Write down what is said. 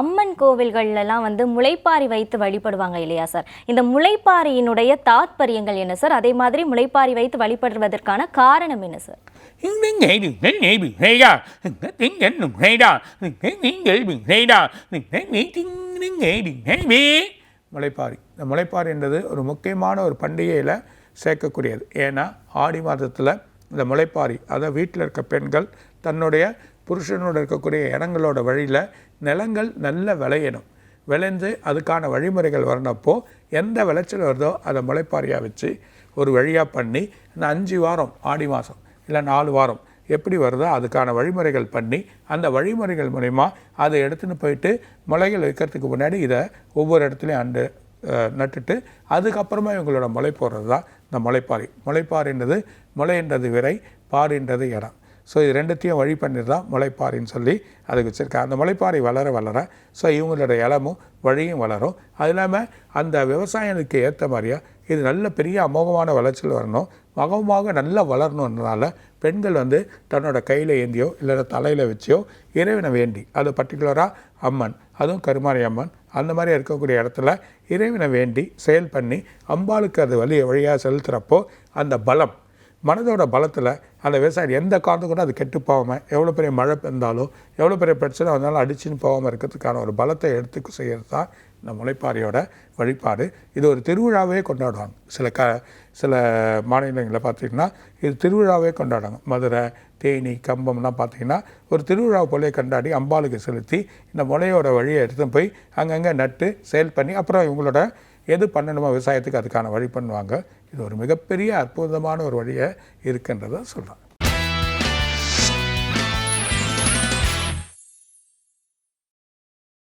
அம்மன் கோவில்கள்லாம் வந்து முளைப்பாரி வைத்து வழிபடுவாங்க இல்லையா சார்? இந்த முளைப்பாரியினுடைய தாத்பரியங்கள் என்ன சார்? அதே மாதிரி முளைப்பாரி வைத்து வழிபடுவதற்கான காரணம் என்ன சார்? முளைப்பாரி. இந்த முளைப்பாரி என்றது ஒரு முக்கியமான ஒரு பண்டிகையில் சேர்க்கக்கூடியது. ஏன்னா ஆடி மாதத்தில் இந்த முளைப்பாரி அதை வீட்டில் இருக்க பெண்கள் தன்னுடைய புருஷனோட இருக்கக்கூடிய இடங்களோட வழியில் நிலங்கள் நல்ல விளையணும். விளைந்து அதுக்கான வழிமுறைகள் வரணுப்போ எந்த விளைச்சல் வருதோ அதை முளைப்பாரியாக வச்சு ஒரு வழியாக பண்ணி இந்த அஞ்சு வாரம் ஆடி மாதம் இல்லை நாலு வாரம் எப்படி வருதோ அதுக்கான வழிமுறைகள் பண்ணி அந்த வழிமுறைகள் மூலிமா அதை எடுத்துன்னு போயிட்டு முளைகள் வைக்கிறதுக்கு முன்னாடி இதை ஒவ்வொரு இடத்துலையும் அண்டு நட்டுட்டு அதுக்கப்புறமா இவங்களோட முளை போடுறது தான் இந்த முளைப்பாரி. முளைப்பாரின்றது முளைன்றது விரை பாரின்றது இடம். ஸோ இது ரெண்டுத்தையும் வழி பண்ணி தான் முளைப்பாரின்னு சொல்லி அதுக்கு வச்சுருக்கேன் அந்த முளைப்பாரி வளர வளர ஸோ இவங்களோட இளமும் வழியும் வளரும். அது இல்லாமல் அந்த விவசாயத்துக்கு ஏற்ற மாதிரியா இது நல்ல பெரிய அமோகமான வளர்ச்சியில் வரணும். மகமாக நல்லா வளரணுன்றனால பெண்கள் வந்து தன்னோட கையில் ஏந்தியோ இல்லை தலையில் வச்சியோ இறைவனை வேண்டி அது பர்டிகுலராக அம்மன் அதுவும் கருமாரி அம்மன் அந்த மாதிரி இருக்கக்கூடிய இடத்துல இறைவனை வேண்டி செயல் பண்ணி அம்பாளுக்கு அது வழியை வழியாக செலுத்துகிறப்போ அந்த பலம் மனதோட பலத்தில் அந்த விவசாயி எந்த காரணம் கூட அது கெட்டு போகாமல் எவ்வளோ பெரிய மழை பெய்ந்தாலும் எவ்வளோ பெரிய பிரச்சனை வந்தாலும் அடிச்சுன்னு போகாமல் இருக்கிறதுக்கான ஒரு பலத்தை எடுத்துக்க செய்கிறது தான் இந்த முளைப்பாரியோட வழிபாடு. இது ஒரு திருவிழாவே கொண்டாடுவாங்க. சில க சில மாநிலங்களில் பார்த்திங்கன்னா இது திருவிழாவே கொண்டாடுவாங்க. மதுரை தேனி கம்பம்லாம் பார்த்திங்கன்னா ஒரு திருவிழா போலே கொண்டாடி அம்பாளுக்கு செலுத்தி இந்த முளையோட வழியை எடுத்துன்னு போய் அங்கங்கே நட்டு சேல் பண்ணி அப்புறம் இவங்களோட எது பண்ணணுமோ விவசாயத்துக்கு அதுக்கான வழி பண்ணுவாங்க. இது ஒரு மிகப்பெரிய அற்புதமான ஒரு வழியை இருக்குன்றதை சொல்கிறாங்க